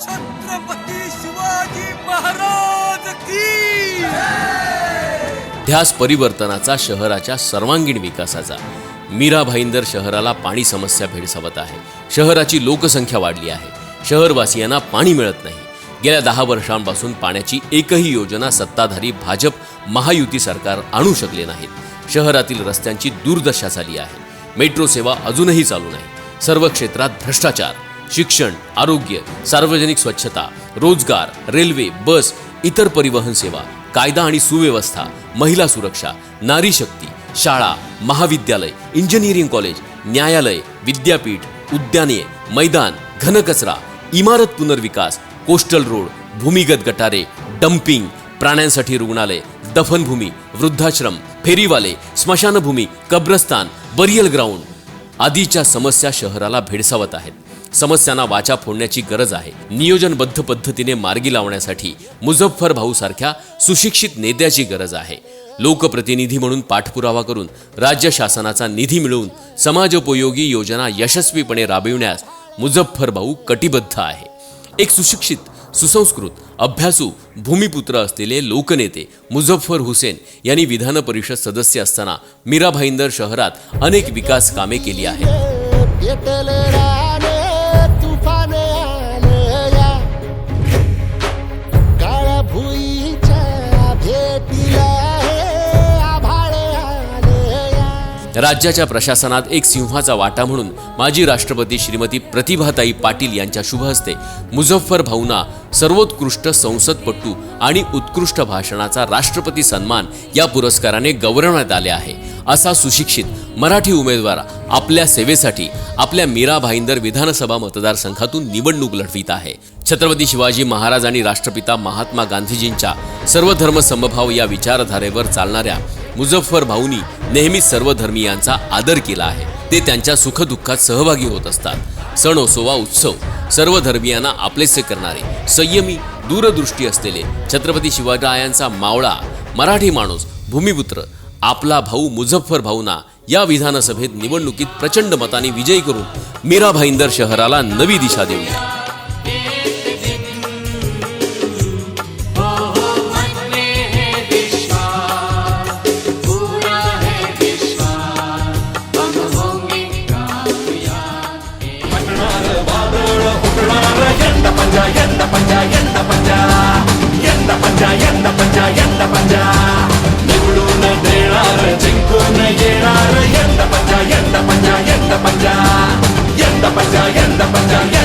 छत्रपती शिवाजी महाराज की? ध्यास परिवर्तनाचा शहराच्या सर्वांगीण विकासाचा. मीरा भाईंदर शहराला पाणी समस्या भेडसावत आहे. शहराची लोकसंख्या वाढली आहे. शहरवासियांना पाणी मिळत नाही. गेल्या दहा वर्षांपासून पाण्याची एकही योजना सत्ताधारी भाजप महायुती सरकार आणू शकले नाहीत. शहरातील रस्त्यांची दुर्दशा झाली आहे. मेट्रो सेवा अजूनही चालू नाही. सर्व क्षेत्रात भ्रष्टाचार. शिक्षण आरोग्य सार्वजनिक स्वच्छता रोजगार रेल्वे बस इतर परिवहन सेवा कायदा आणि सुव्यवस्था महिला सुरक्षा नारी शक्ती शाळा महाविद्यालय इंजिनिअरिंग कॉलेज न्यायालय विद्यापीठ उद्याने मैदान घनकचरा इमारत पुनर्विकास कोस्टल रोड भूमिगत गटारे डम्पिंग प्राण्यांसाठी रुग्णालय दफनभूमी वृद्धाश्रम फेरीवाले स्मशानभूमी कब्रस्तान बरियल ग्राउंड आदीच्या समस्या शहराला भेडसावत आहेत. समस्यांना वाचा फोडण्याची गरज आहे. नियोजनबद्ध पद्धतीने मार्गी लावण्यासाठी मुझफ्फर भाऊ सारख्या सुशिक्षित नेत्याची गरज आहे. लोकप्रतिनिधी म्हणून पाठपुरावा करून राज्य शासनाचा निधी मिळवून समाजोपयोगी योजना यशस्वीपणे राबविण्यास मुझफ्फर भाऊ कटिबद्ध आहे. एक सुशिक्षित सुसंस्कृत अभ्यासू भूमिपुत्र असलेले लोकनेते मुझफ्फर हुसेन यांनी विधान परिषद सदस्य असताना मीरा भाईंदर शहरात अनेक विकास कामे केली आहेत. राज्याच्या प्रशासनात एक सिंहाचा वाटा म्हणून माजी राष्ट्रपती श्रीमती प्रतिभाताई पाटील यांच्या शुभ हस्ते मुझफ्फर भाऊना सर्वोत्कृष्ट संसदपटू आणि उत्कृष्ट भाषणाचा राष्ट्रपती सन्मान या पुरस्काराने गौरवण्यात आले आहे. असा सुशिक्षित मराठी उमेदवार आपल्या सेवेसाठी आपल्या मीरा भाईंदर विधानसभा मतदारसंघातून निवडणूक लढवित आहे. छत्रपती शिवाजी महाराज आणि राष्ट्रपिता महात्मा गांधीजींच्या सर्वधर्म समभाव या विचारधारेवर चालणाऱ्या मुझफ्फर भाऊनी नेहमी सर्वधर्मियांचा आदर केला आहे. ते त्यांच्या सुखदुःखात सहभागी होत असतात. सण असो उत्सव सर्व धर्मियांना आपलेसे करणारे संयमी दूरदृष्टी असलेले छत्रपती शिवरायांचा मावळा मराठी माणूस भूमिपुत्र आपला भाऊ मुझफ्फर भाऊना या विधानसभेत निवडणुकीत प्रचंड मताने विजयी करून मीरा भाईंदर शहराला नवी दिशा देऊया. 가장